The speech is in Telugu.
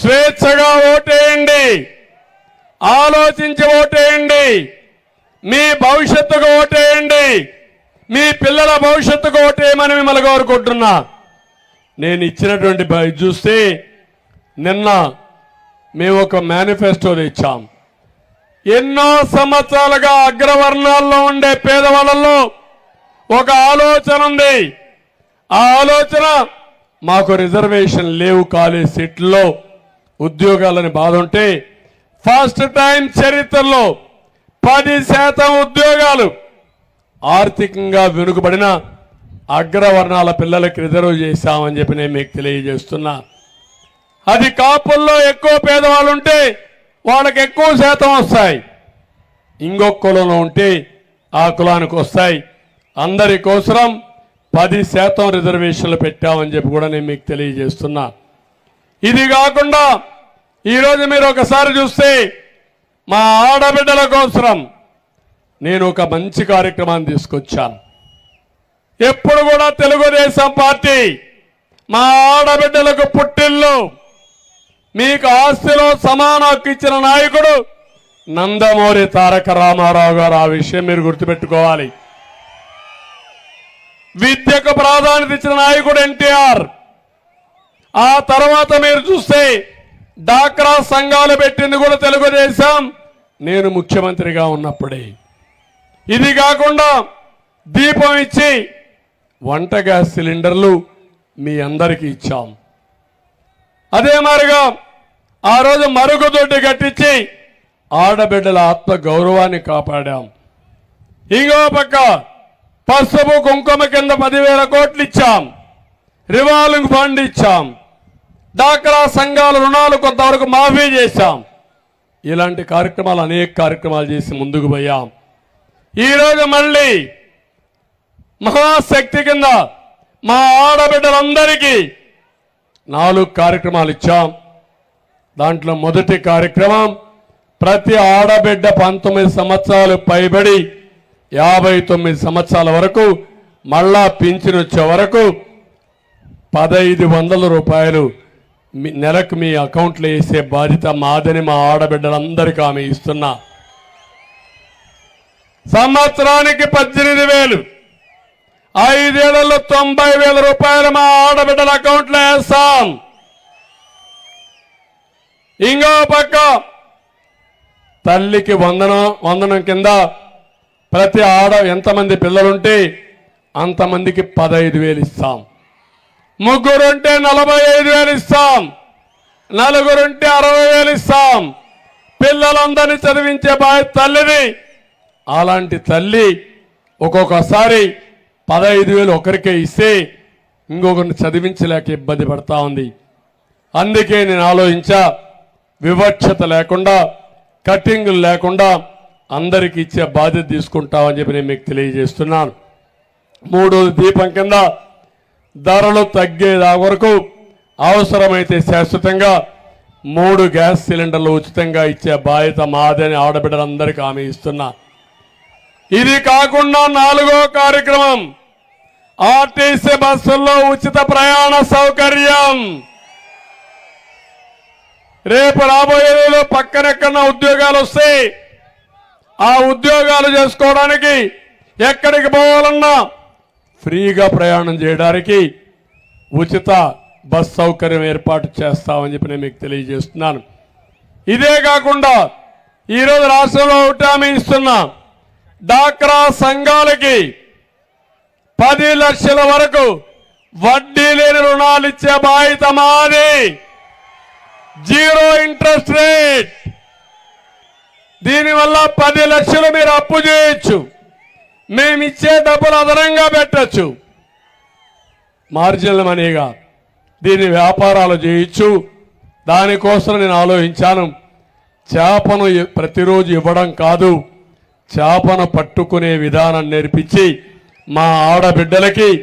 స్వేచ్ఛగా ఓటేయండి. ఆలోచించి ఓటేయండి. మీ భవిష్యత్తుకు ఓటేయండి. మీ పిల్లల భవిష్యత్తుకు ఓటేయమని మిమ్మల్ని కోరుకుంటున్నా. నేను ఇచ్చినటువంటి చూస్తే నిన్న మేము ఒక మేనిఫెస్టో ఇచ్చాం ఎన్నో సంవత్సరాలుగా అగ్రవర్ణాల్లో ఉండే పేదవాళ్ళలో ఒక ఆలోచన ఉంది. ఆ ఆలోచన మాకు రిజర్వేషన్ లేవు కాలేజ్ సీట్లో. ఉద్యోగాలని బాధ ఉంటే ఫస్ట్ టైం చరిత్రలో పది శాతం ఉద్యోగాలు ఆర్థికంగా వెనుకబడిన అగ్రవర్ణాల పిల్లలకి రిజర్వ్ చేశామని చెప్పి నేను మీకు తెలియజేస్తున్నా. అది కాపుల్లో ఎక్కువ పేదవాళ్ళు ఉంటే వాళ్ళకి ఎక్కువ శాతం వస్తాయి. ఇంకొక కులంలో ఉంటే ఆ కులానికి వస్తాయి. అందరి కోసరం పది శాతం రిజర్వేషన్లు పెట్టామని చెప్పి కూడా నేను మీకు తెలియజేస్తున్నా. ఇది కాకుండా ఈరోజు మీరు ఒకసారి చూస్తే మా ఆడబిడ్డల కోసం నేను ఒక మంచి కార్యక్రమాన్ని తీసుకొచ్చాను. ఎప్పుడు కూడా తెలుగుదేశం పార్టీ మా ఆడబిడ్డలకు పుట్టిల్లు. మీకు ఆస్తిలో సమాన హక్కు ఇచ్చిన నాయకుడు నందమూరి తారక రామారావు గారు. ఆ విషయం మీరు గుర్తుపెట్టుకోవాలి. విద్యకు ప్రాధాన్యత ఇచ్చిన నాయకుడు ఎన్టీఆర్. ఆ తర్వాత మీరు చూస్తే డాక్రా సంఘాలు పెట్టింది కూడా తెలుగుదేశం. నేను ముఖ్యమంత్రిగా ఉన్నప్పుడే. ఇది కాకుండా దీపం ఇచ్చి వంట గ్యాస్ సిలిండర్లు మీ అందరికీ ఇచ్చాం. అదే మాదిరిగా ఆ రోజు మరుగుదొడ్డి కట్టించి ఆడబిడ్డల ఆత్మ గౌరవాన్ని కాపాడాం. ఇంకో పక్క పసుపు కుంకుమ కింద పదివేల కోట్లు ఇచ్చాం. రివాల్వింగ్ ఫండ్ ఇచ్చాం. డాక్రా సంఘాల రుణాలు కొంతవరకు మాఫీ చేశాం. ఇలాంటి కార్యక్రమాలు అనేక కార్యక్రమాలు చేసి ముందుకు పోయాం. ఈరోజు మళ్ళీ మహాశక్తి కింద మా ఆడబిడ్డలందరికీ నాలుగు కార్యక్రమాలు ఇచ్చాం. దాంట్లో మొదటి కార్యక్రమం ప్రతి ఆడబిడ్డ పంతొమ్మిది సంవత్సరాలు పైబడి యాభై తొమ్మిది సంవత్సరాల వరకు మళ్ళా పింఛను వచ్చే వరకు పదైదు వందల రూపాయలు మీ- నెలకు మీ అకౌంట్లో వేసే బాధ్యత మాదని మా ఆడబిడ్డలందరికీ ఆమె ఇస్తున్నా. సంవత్సరానికి పద్దెనిమిది వేలు. ఐదేళ్ళలో తొంభై వేల రూపాయలు మా ఆడబిడ్డల అకౌంట్లో వేస్తాం. ఇంకో పక్క తల్లికి వందనం వందనం కింద ప్రతి ఆడ ఎంతమంది పిల్లలుంటే అంతమందికి పదహైదు వేలు ఇస్తాం. ముగ్గురుంటే నలభై ఐదు వేలు ఇస్తాం. నలుగురుంటే అరవై వేలు ఇస్తాం. పిల్లలందరినీ చదివించే బాధ్యత తల్లిది. అలాంటి తల్లి ఒక్కొక్కసారి పదహైదు వేలు ఒకరికే ఇస్తే ఇంకొకరిని చదివించలేక ఇబ్బంది పడతా ఉంది. అందుకే నేను ఆలోచించా వివక్షత లేకుండా కటింగ్లు లేకుండా అందరికి ఇచ్చే బాధ్యత తీసుకుంటామని చెప్పి నేను మీకు తెలియజేస్తున్నాను. మూడోది దీపం కింద ధరలు తగ్గేదా వరకు అవసరమైతే శాశ్వతంగా మూడు గ్యాస్ సిలిండర్లు ఉచితంగా ఇచ్చే బాధ్యత మాదని ఆడబిడ్డలందరికీ హామీ ఇస్తున్నా. ఇది కాకుండా నాలుగో కార్యక్రమం. ఆర్టీసీ బస్సుల్లో ఉచిత ప్రయాణ సౌకర్యం. రేపు రాబోయే రోజుల్లో పక్కనెక్కడన్నా ఉద్యోగాలు వస్తాయి ఆ ఉద్యోగాలు చేసుకోవడానికి ఎక్కడికి పోవాలన్నా ఫ్రీగా ప్రయాణం చేయడానికి ఉచిత బస్ సౌకర్యం ఏర్పాటు చేస్తామని చెప్పి నేను మీకు తెలియజేస్తున్నాను. ఇదే కాకుండా ఈరోజు రాష్ట్రంలో ఒకటి హామీ ఇస్తున్నా. డాక్రా సంఘాలకి పది లక్షల వరకు వడ్డీ లేని రుణాలు ఇచ్చే బాధ్యత మాది. Zero interest rate. దీనివల్ల పది లక్షలు మీరు అప్పు చేయొచ్చు. మేమిచ్చే డబ్బులు అదనంగా పెట్టచ్చు. మార్జినల్ మనీగా దీన్ని వ్యాపారాలు చేయొచ్చు దానికోసం నేను ఆలోచించాను. చేపను ప్రతిరోజు ఇవ్వడం కాదు. చేపను పట్టుకునే విధానం నేర్పించి మా ఆడబిడ్డలకి